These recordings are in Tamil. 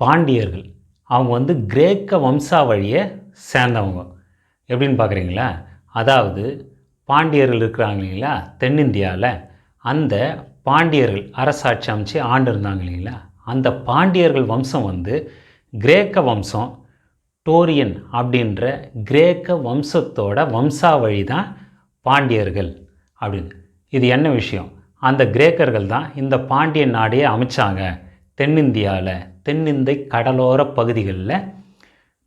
பாண்டியர்கள். அவங்க வந்து கிரேக்க வம்சாவழியை சேர்ந்தவங்க. எப்படின்னு பார்க்குறீங்களா? அதாவது பாண்டியர்கள் இருக்கிறாங்க இல்லைங்களா? தென்னிந்தியாவில் அந்த பாண்டியர்கள் அரசாட்சி அமைச்சு ஆண்டு இருந்தாங்க இல்லைங்களா? அந்த பாண்டியர்கள் வம்சம் வந்து கிரேக்க வம்சம் டோரியன் அப்படின்ற கிரேக்க வம்சத்தோட வம்சாவழி தான் பாண்டியர்கள் அப்படின்னு. இது என்ன விஷயம்? அந்த கிரேக்கர்கள் தான் இந்த பாண்டிய நாடையே அமைச்சாங்க தென்னிந்தியாவில் தென்னிந்தை கடலோர பகுதிகளில்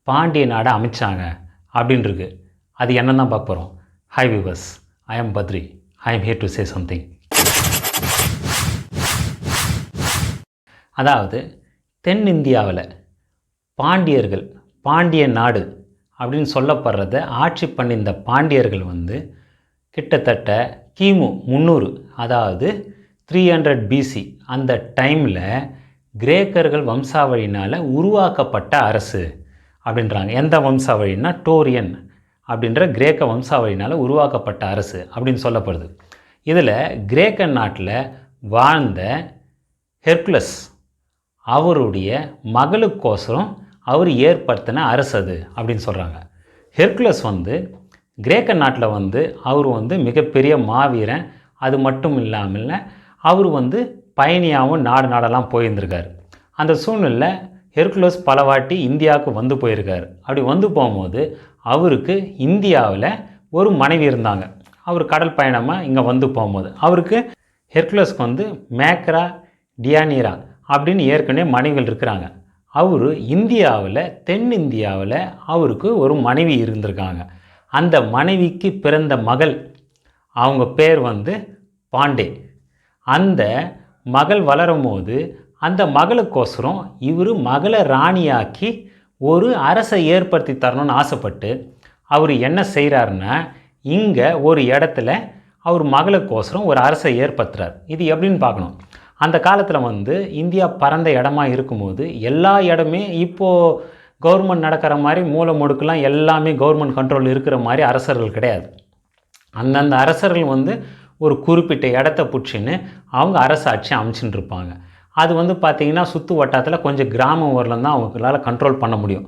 பாண்டிய நாடை அமைச்சாங்க அப்படின்னு இருக்கு அது என்ன தான் பார்க்க போகிறோம் hi viewers I am Badri I am here to say something அதாவது தென்னிந்தியாவில் பாண்டியர்கள் பாண்டிய நாடு அப்படின்னு சொல்லப்படுறத ஆட்சி பண்ணியிருந்த பாண்டியர்கள் வந்து கிட்டத்தட்ட கிமு முந்நூறு அதாவது த்ரீ ஹண்ட்ரட் பிசி அந்த டைமில் கிரேக்கர்கள் வம்சாவழினால் உருவாக்கப்பட்ட அரசு அப்படின்றாங்க. எந்த வம்சாவழின்னா டோரியன் அப்படின்ற கிரேக்க வம்சாவழினால் உருவாக்கப்பட்ட அரசு அப்படின்னு சொல்லப்படுது. இதில் கிரேக்க நாட்டில் வாழ்ந்த ஹெர்குலஸ் அவருடைய மகளுக்கோசரம் அவர் ஏற்படுத்தின அரசு அது அப்படின்னு சொல்கிறாங்க ஹெர்குலஸ் வந்து கிரேக்க நாட்டில் வந்து அவர் வந்து மிகப்பெரிய மாவீரன் அது மட்டும் இல்லாமல் அவர் வந்து பயணியாகவும் நாடு நாடெல்லாம் போயிருந்திருக்கார். அந்த சூழ்நிலையில் ஹெர்குலஸ் பல வாட்டி இந்தியாவுக்கு வந்து போயிருக்கார். அப்படி வந்து போகும்போது அவருக்கு இந்தியாவில் ஒரு மனைவி இருந்தாங்க. அவர் கடல் பயணமாக இங்கே வந்து போகும்போது. அவருக்கு ஹெர்குலஸ்க்கு வந்து மேக்ரா டியானிரா அப்படின்னு ஏற்கனவே மனைவிகள் இருக்கிறாங்க. அவர் இந்தியாவில் தென்னிந்தியாவில் அவருக்கு ஒரு மனைவி இருந்திருக்காங்க. அந்த மனைவிக்கு பிறந்த மகள் அவங்க பேர் வந்து பாண்டே. அந்த மகள் வளரும் போது அந்த மகளுக்கோசரம் இவர் மகளை ராணியாக்கி ஒரு அரசை ஏற்படுத்தி தரணும்னு ஆசைப்பட்டு அவர் என்ன செய்கிறாருன்னா இங்கே ஒரு இடத்துல அவர் மகளுக்கோசரம் ஒரு அரசை ஏற்படுத்துகிறார் இது எப்படின்னு பார்க்கணும். அந்த காலத்தில் வந்து இந்தியா பரந்த இடமா இருக்கும்போது எல்லா இடமே இப்போது கவர்மெண்ட் நடக்கிற மாதிரி மூல முடுக்கெலாம் எல்லாமே கவர்மெண்ட் கண்ட்ரோல் இருக்கிற மாதிரி அரசர்கள் கிடையாது. அந்தந்த அரசர்கள் வந்து ஒரு குறிப்பிட்ட இடத்த பிடிச்சின்னு அவங்க அரசாட்சி அமைச்சுட்டு இருப்பாங்க அது வந்து பார்த்திங்கன்னா சுற்று வட்டாரத்தில் கொஞ்சம் கிராமம் ஊரில் தான் அவங்களால கண்ட்ரோல் பண்ண முடியும்.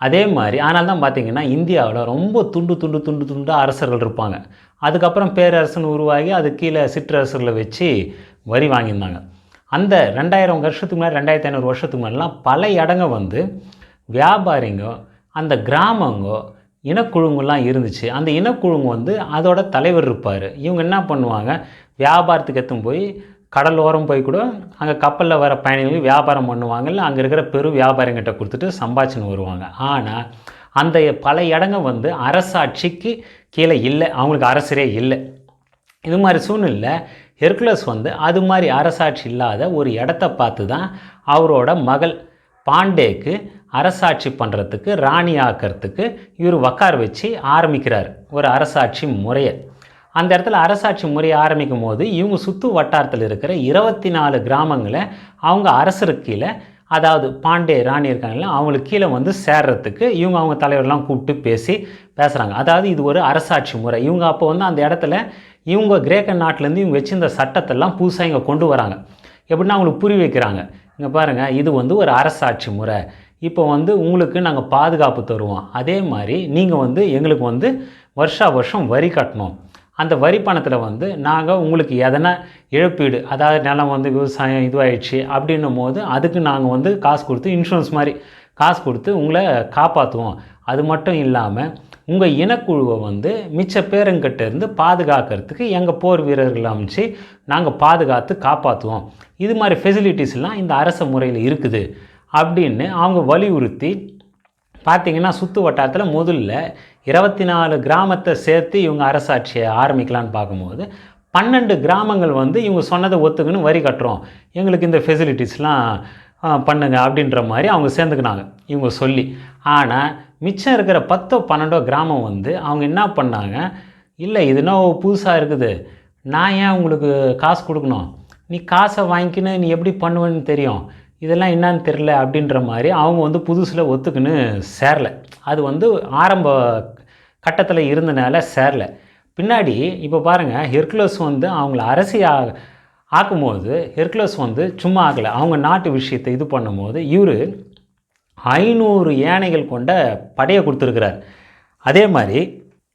அதே மாதிரி ஆனால் தான் பார்த்திங்கன்னா இந்தியாவில் ரொம்ப துண்டு துண்டு துண்டு துண்டு அரசர்கள் இருப்பாங்க. அதுக்கப்புறம் பேரரசன் உருவாகி அது கீழே சிற்றரசர்களை வச்சு வரி வாங்கியிருந்தாங்க. அந்த ரெண்டாயிரம் வருஷத்துக்கு முன்னாடி ரெண்டாயிரத்தி ஐநூறு வருஷத்துக்கு முன்னாடிலாம் பல இடங்க வந்து வியாபாரிங்க அந்த கிராமங்கோ இனக்குழுங்கெல்லாம் இருந்துச்சு. அந்த இனக்குழுங்க வந்து அதோட தலைவர் இருப்பார். இவங்க என்ன பண்ணுவாங்க? வியாபாரத்துக்கு எத்தும் போய் கடலோரம் போய் கூட அங்கே கப்பலில் வர பயணிகள் வியாபாரம் பண்ணுவாங்கல்ல அங்கே இருக்கிற பெரு வியாபாரிங்கிட்ட கொடுத்துட்டு சம்பாதிச்சுன்னு வருவாங்க. ஆனால் அந்த பல இடங்க வந்து அரசாட்சிக்கு கீழே இல்லை. அவங்களுக்கு அரசரே இல்லை. இது மாதிரி சூழ்நிலை ஹெர்குலஸ் வந்து அது மாதிரி அரசாட்சி இல்லாத ஒரு இடத்த பார்த்து தான் அவரோட மகள் பாண்டேக்கு அரசாட்சி பண்ணுறதுக்கு ராணி ஆக்கிறதுக்கு இவர் உக்கார் வச்சு ஆரம்பிக்கிறார். ஒரு அரசாட்சி முறையை. அந்த இடத்துல அரசாட்சி முறையை ஆரம்பிக்கும் போது இவங்க சுற்று வட்டாரத்தில் இருக்கிற இருபத்தி நாலு கிராமங்களை அவங்க அரசருக்கு கீழே அதாவது பாண்டே ராணி இருக்காங்கல்ல அவங்களுக்கு கீழே வந்து சேர்றதுக்கு இவங்க அவங்க தலைவர்லாம் கூப்பிட்டு பேசி பேசுகிறாங்க அதாவது இது ஒரு அரசாட்சி முறை. இவங்க அப்போ வந்து அந்த இடத்துல இவங்க கிரேக்க நாட்டிலேருந்து இவங்க வச்சிருந்த சட்டத்தெல்லாம் புதுசாக இங்கே கொண்டு வராங்க. எப்படின்னா அவங்களுக்கு புரி வைக்கிறாங்க. இங்கே பாருங்கள் இது வந்து ஒரு அரசாட்சி முறை. இப்போ வந்து உங்களுக்கு நாங்கள் பாதுகாப்பு தருவோம். அதே மாதிரி நீங்கள் வந்து எங்களுக்கு வந்து வருஷா வருஷம் வரி கட்டணும். அந்த வரி பணத்தில் வந்து நாங்கள் உங்களுக்கு எதனா இழப்பீடு அதாவது நிலம் வந்து விவசாயம் இதுவாகிடுச்சு அப்படின்னும் போது அதுக்கு நாங்கள் வந்து காசு கொடுத்து இன்சூரன்ஸ் மாதிரி காசு கொடுத்து உங்களை காப்பாற்றுவோம் அது மட்டும் இல்லாமல் உங்கள் இனக்குழுவை வந்து மிச்ச பேருங்கிட்ட இருந்து பாதுகாக்கிறதுக்கு எங்கள் போர் வீரர்கள் அமைச்சு நாங்கள் பாதுகாத்து காப்பாற்றுவோம் இது மாதிரி ஃபெசிலிட்டிஸ்லாம் இந்த அரச முறையில் இருக்குது. அப்படின்னு அவங்க வலியுறுத்தி பார்த்திங்கன்னா சுற்று வட்டாரத்தில் முதல்ல இருபத்தி நாலு கிராமத்தை சேர்த்து இவங்க அரசாட்சியை ஆரம்பிக்கலான்னு பார்க்கும்போது பன்னெண்டு கிராமங்கள் வந்து இவங்க சொன்னதை ஒத்துக்குன்னு வரி கட்டுறோம். எங்களுக்கு இந்த ஃபெசிலிட்டிஸ்லாம் பண்ணுங்க அப்படின்ற மாதிரி அவங்க சேர்ந்துக்கினாங்க இவங்க சொல்லி. ஆனால் மிச்சம் இருக்கிற பத்தோ பன்னெண்டோ கிராமம் வந்து அவங்க என்ன பண்ணாங்க இல்லை இதுனா புதுசாக இருக்குது? நான் ஏன் உங்களுக்கு காசு கொடுக்கணும்? நீ காசை வாங்கிக்கின்னு நீ எப்படி பண்ணுவேன்னு தெரியும்? இதெல்லாம் என்னன்னு தெரில அப்படின்ற மாதிரி அவங்க வந்து புதுசில் ஒத்துக்குன்னு சேரல. அது வந்து ஆரம்ப கட்டத்தில் இருந்தனால சேரல. பின்னாடி இப்போ பாருங்கள் ஹெர்குலஸ் வந்து அவங்கள அரசியா ஆக்கும்போது ஹெர்குலஸ் வந்து சும்மா ஆகலை அவங்க நாட்டு விஷயத்தை இது பண்ணும்போது இவர் ஐநூறு யானைகள் கொண்ட படையை கொடுத்துருக்கிறார். அதே மாதிரி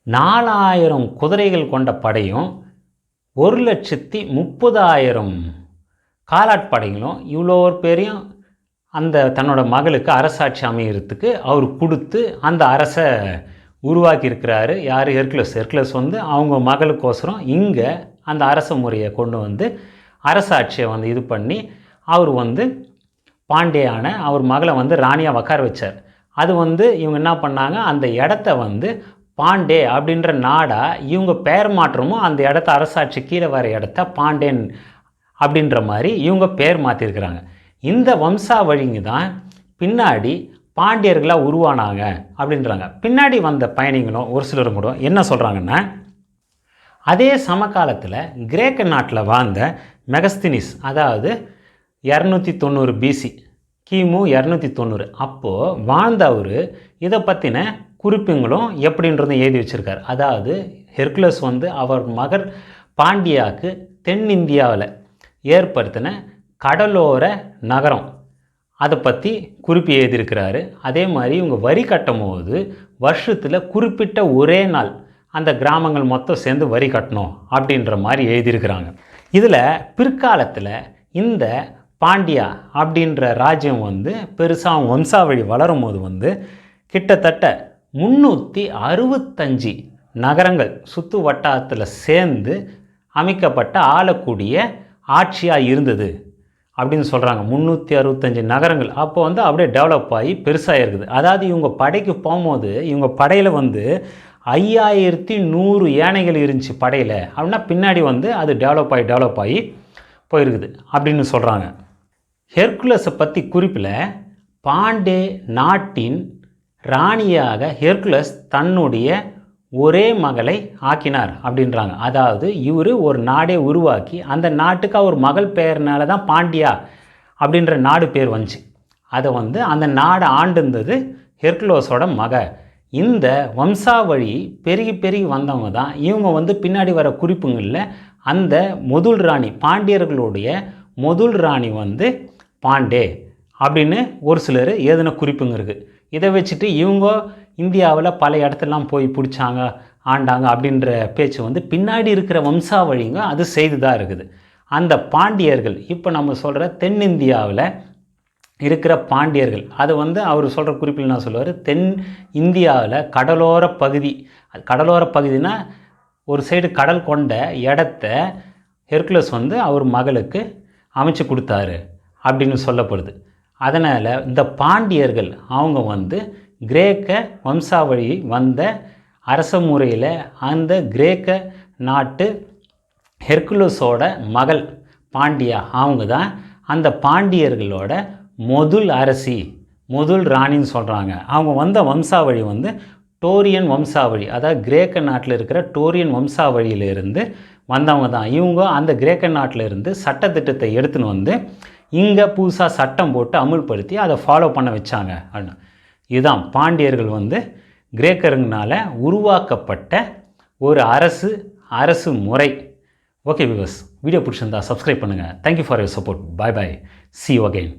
நாலாயிரம் குதிரைகள் கொண்ட படையும் ஒரு லட்சத்தி முப்பதாயிரம் காலாட்படைகளும் இவ்வளோ பேரையும் அந்த தன்னோட மகளுக்கு அரசாட்சி அமையறதுக்கு அவர் கொடுத்து அந்த அரசை உருவாக்கியிருக்கிறாரு. யார்? ஹெர்குலஸ் ஹெர்குலஸ் வந்து அவங்க மகளுக்கோசரம் இங்கே அந்த அரச முறையை கொண்டு வந்து அரசாட்சியை வந்து இது பண்ணி அவர் வந்து பாண்டியான அவர் மகளை வந்து ராணியாக உக்கார வச்சார். அது வந்து இவங்க என்ன பண்ணாங்க? அந்த இடத்த வந்து பாண்டே அப்படின்ற நாடாக இவங்க பெயர் மாற்றமும் அந்த இடத்த அரசாட்சி கீழே வர இடத்த பாண்டேன் அப்படின்ற மாதிரி இவங்க பேர் மாற்றிருக்கிறாங்க இந்த வம்சாவழிங்க தான் பின்னாடி பாண்டியர்களாக உருவானாங்க அப்படின்றாங்க. பின்னாடி வந்த பயணிகளும் ஒரு சிலரும் கூட என்ன சொல்கிறாங்கன்னா அதே சமகாலத்தில் கிரேக்க நாட்டில் வாழ்ந்த மெகஸ்தினிஸ் அதாவது இரநூத்தி தொண்ணூறு பிசி கிமு இரநூத்தி தொண்ணூறு அப்போது வாழ்ந்தவர் இதை பற்றின குறிப்புங்களும் எப்படின்றதும் எழுதி வச்சுருக்கார். அதாவது ஹெர்குலஸ் வந்து அவர் மகர் பாண்டியாவுக்கு தென்னிந்தியாவில் ஏற்படுத்தின கடலோர நகரம். அதை பற்றி குறிப்பு எழுதியிருக்கிறாரு. அதே மாதிரி இவங்க வரி கட்டும் போது வருஷத்தில் குறிப்பிட்ட ஒரே நாள் அந்த கிராமங்கள் மொத்தம் சேர்ந்து வரி கட்டணும் அப்படின்ற மாதிரி எழுதியிருக்கிறாங்க. இதில் பிற்காலத்தில் இந்த பாண்டியா அப்படின்ற ராஜ்யம் வந்து பெருசாக வம்சாவழி வளரும் போது வந்து கிட்டத்தட்ட முந்நூற்றி அறுபத்தஞ்சு நகரங்கள் சுற்று வட்டாரத்தில் சேர்ந்து அமைக்கப்பட்ட ஆளக்கூடிய ஆட்சியாக இருந்தது அப்படின்னு சொல்கிறாங்க முந்நூற்றி அறுபத்தஞ்சு நகரங்கள். அப்போ வந்து அப்படியே டெவலப் ஆகி பெருசாக இருக்குது. அதாவது இவங்க படைக்கு போகும்போது இவங்க படையில் வந்து ஐயாயிரத்தி நூறு யானைகள் இருந்துச்சு படையில். அப்படின்னா பின்னாடி வந்து அது டெவலப் ஆகி டெவலப் ஆகி போயிருக்குது அப்படின்னு சொல்கிறாங்க ஹெர்குலஸை பற்றி குறிப்பில் பாண்டே நாட்டின் ராணியாக ஹெர்குலஸ் தன்னுடைய ஒரே மகளை ஆக்கினார் அப்படின்றாங்க. அதாவது இவர் ஒரு நாடே உருவாக்கி அந்த நாட்டுக்கு அவர் மகள் பெயர்னால தான் பாண்டியா அப்படின்ற நாடு பேர் வந்துச்சு. அதை வந்து அந்த நாடை ஆண்டிருந்தது ஹெர்குலோஸோட மக. இந்த வம்சாவழி பெருகி பெருகி வந்தவங்க தான். இவங்க வந்து பின்னாடி வர குறிப்புங்களில் அந்த முதல் ராணி பாண்டியர்களுடைய முதல் ராணி வந்து பாண்டே அப்படின்னு ஒரு சிலர் ஏதின குறிப்புங்க இருக்குது இதை வச்சுட்டு இவங்க இந்தியாவில் பல இடத்துலலாம் போய் பிடிச்சாங்க ஆண்டாங்க அப்படின்ற பேச்சு வந்து பின்னாடி இருக்கிற வம்சாவழிங்க அது செய்து தான் இருக்குது. அந்த பாண்டியர்கள் இப்போ நம்ம சொல்கிற தென்னிந்தியாவில் இருக்கிற பாண்டியர்கள் அது வந்து அவர் சொல்கிற குறிப்பில் நான் சொல்லுவார்? தென் இந்தியாவில் கடலோர பகுதி கடலோர பகுதினா ஒரு சைடு கடல் கொண்ட இடத்த ஹெர்குலஸ் வந்து அவர் மகளுக்கு அமைச்சு கொடுத்தாரு அப்படின்னு சொல்லப்படுது. அதனால் இந்த பாண்டியர்கள் அவங்க வந்து கிரேக்க வம்சாவழி வந்த அரச முறையில் அந்த கிரேக்க நாட்டு ஹெர்குலஸோட மகள் பாண்டியா அவங்க தான் அந்த பாண்டியர்களோட முதல் அரசி முதல் ராணின்னு சொல்கிறாங்க அவங்க வந்த வம்சாவழி வந்து டோரியன் வம்சாவழி அதாவது கிரேக்க நாட்டில் இருக்கிற டோரியன் வம்சாவழியிலிருந்து வந்தவங்க தான். இவங்க அந்த கிரேக்க நாட்டில் இருந்து சட்டத்திட்டத்தை எடுத்துன்னு வந்து இங்கே புதுசாக சட்டம் போட்டு அமுல்படுத்தி அதை ஃபாலோ பண்ண வச்சாங்க அப்படின்னு. இதுதான் பாண்டியர்கள் வந்து கிரேக்கருங்கனால உருவாக்கப்பட்ட ஒரு அரசு அரசு முறை. ஓகே விவஸ் வீடியோ பிடிச்சிருந்தா சப்ஸ்கிரைப் பண்ணுங்கள் thank you for your support bye bye see you again